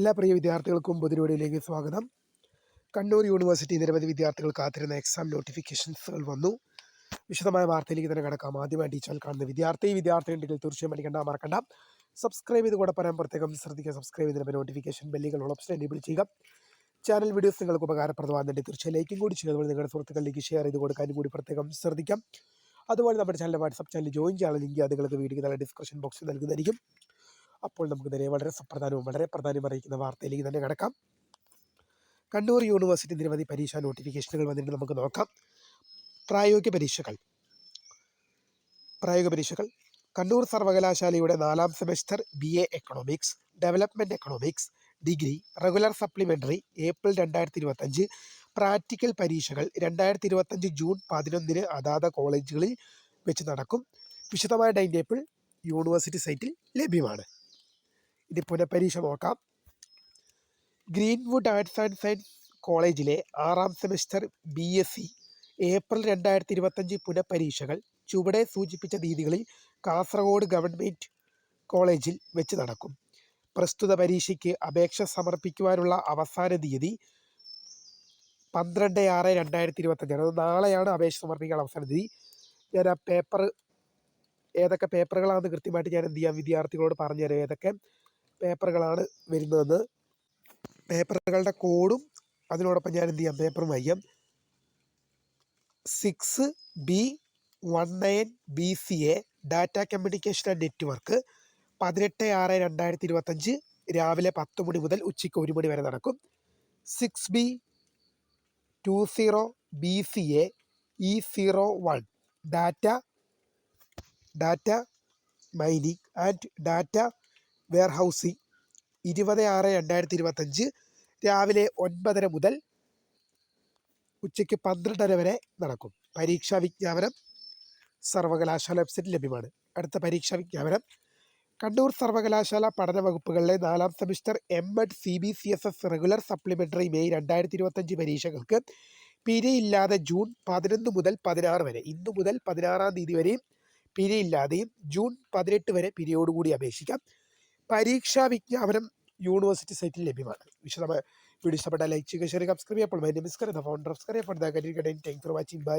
എല്ലാ പ്രിയ വിദ്യാർത്ഥികൾക്കും പൊതുപരിപാടിയിലേക്ക് സ്വാഗതം. കണ്ണൂർ യൂണിവേഴ്സിറ്റി നിരവധി വിദ്യാർത്ഥികൾ കാത്തിരുന്ന എക്സാം നോട്ടിഫിക്കേഷൻസുകൾ വന്നു. വിശദമായ വാർത്തയിലേക്ക് തന്നെ കിടക്കാം. ആദ്യമായി ടീച്ചർ കാണുന്ന വിദ്യാർത്ഥി വിദ്യാർത്ഥി ഉണ്ടെങ്കിൽ തീർച്ചയായും പഠിക്കേണ്ട മറക്കണ്ട. സബ്സ്ക്രൈബ് ചെയ്ത് കൂടെ പറയാൻ പ്രത്യേകം ശ്രദ്ധിക്കുക. സബ്സ്ക്രൈബ് ചെയ്തിട്ട് നോട്ടിഫിക്കേഷൻ ബെല്ലുകൾ ഓപ്ഷൻ എനേബിൾ ചെയ്യുക. ചാനൽ വീഡിയോസ് നിങ്ങൾക്ക് ഉപകാരപ്രദമാകുന്നുണ്ട് തീർച്ചയായും ലൈക്കും കൂടി ചെയ്യുക. നിങ്ങളുടെ സുഹൃത്തുക്കളിലേക്ക് ഷെയർ ചെയ്ത് കൊടുക്കാനും കൂടി പ്രത്യേകം ശ്രദ്ധിക്കാം. അതുപോലെ നമ്മുടെ ചാനൽ വാട്സപ്പ് ചാനൽ ജോയിൻ ചെയ്യാനുള്ള ലിങ്ക് അതുകൾക്ക് വീഡിയോ ഡിസ്ക്രിപ്ഷൻ ബോക്സിൽ നൽകുന്നതായിരിക്കും. അപ്പോൾ നമുക്ക് നേരെ വളരെ സുപ്രധാനവും വളരെ പ്രധാനം അറിയിക്കുന്ന വാർത്തയിലേക്ക് തന്നെ കിടക്കാം. കണ്ണൂർ യൂണിവേഴ്സിറ്റി നിരവധി പരീക്ഷാ നോട്ടിഫിക്കേഷനുകൾ വന്നിട്ട് നമുക്ക് നോക്കാം. പ്രായോഗിക പരീക്ഷകൾ. പ്രായോഗിക പരീക്ഷകൾ. കണ്ണൂർ സർവകലാശാലയുടെ നാലാം semester B A economics development economics degree regular supplementary April രണ്ടായിരത്തി ഇരുപത്തഞ്ച് പ്രാക്ടിക്കൽ പരീക്ഷകൾ രണ്ടായിരത്തി ഇരുപത്തഞ്ച് ജൂൺ പതിനൊന്നിന് അതാത് കോളേജുകളിൽ വെച്ച് നടക്കും. വിശദമായ ടൈം ടേബിൾ യൂണിവേഴ്സിറ്റി സൈറ്റിൽ ലഭ്യമാണ്. ഇനി പുനഃപരീക്ഷ നോക്കാം. ഗ്രീൻവുഡ് ആർട്സ് ആൻഡ് സയൻസ് കോളേജിലെ ആറാം semester B S C April രണ്ടായിരത്തി ഇരുപത്തഞ്ച് പുനഃപരീക്ഷകൾ ചുവടെ സൂചിപ്പിച്ച തീയതികളിൽ കാസർഗോഡ് ഗവൺമെന്റ് കോളേജിൽ വെച്ച് നടക്കും. പ്രസ്തുത പരീക്ഷയ്ക്ക് അപേക്ഷ സമർപ്പിക്കുവാനുള്ള അവസാന തീയതി പന്ത്രണ്ട് ആറ് രണ്ടായിരത്തി ഇരുപത്തഞ്ചാണ് അത് നാളെയാണ് അപേക്ഷ സമർപ്പിക്കാൻ അവസാന തീയതി. ഞാൻ ആ പേപ്പർ ഏതൊക്കെ പേപ്പറുകളാണെന്ന് കൃത്യമായിട്ട് ഞാൻ എന്ത് ചെയ്യാം? വിദ്യാർത്ഥികളോട് പറഞ്ഞുതരാം ഏതൊക്കെ. പേപ്പറുകളാണ് വരുന്നതെന്ന്. പേപ്പറുകളുടെ കോഡും അതിനോടൊപ്പം ഞാൻ എന്ത് ചെയ്യാം? പേപ്പറും വായിക്കാം. Six B one nine B C A data communication and network പതിനെട്ട് ആറ് രണ്ടായിരത്തി ഇരുപത്തഞ്ച് രാവിലെ പത്ത് മണി മുതൽ ഉച്ചയ്ക്ക് ഒരു മണി വരെ നടക്കും. Six B two zero B C A E zero one data data mining and data warehousing ഇരുപത് ആറ് രണ്ടായിരത്തി ഇരുപത്തഞ്ച് രാവിലെ ഒൻപതര മുതൽ ഉച്ചയ്ക്ക് പന്ത്രണ്ടര വരെ നടക്കും. പരീക്ഷാ വിജ്ഞാപനം സർവകലാശാല വെബ്സൈറ്റിൽ ലഭ്യമാണ്. അടുത്ത പരീക്ഷാ വിജ്ഞാപനം. കണ്ണൂർ സർവകലാശാല പഠന വകുപ്പുകളിലെ നാലാം semester M Ed C B C S S regular supplementary May രണ്ടായിരത്തി ഇരുപത്തഞ്ച് പരീക്ഷകൾക്ക് പിരിയില്ലാതെ ജൂൺ പതിനൊന്ന് മുതൽ പതിനാറ് വരെ. ഇന്ന് മുതൽ പതിനാറാം തീയതി വരെയും പിരിയില്ലാതെയും ജൂൺ പതിനെട്ട് വരെ പിരിയോടുകൂടി അപേക്ഷിക്കാം. പരീക്ഷാ വിജ്ഞാപനം യൂണിവേഴ്സിറ്റി സൈറ്റിൽ ലഭ്യമാണ്. വിശദമായ വീഡിയോ ഇഷ്ടപ്പെട്ട ലൈക്ക് ചെയ്യുക share subscribe ചെയ്യപ്പോൾ my name is Karutha founder of Skaria for the for watching bye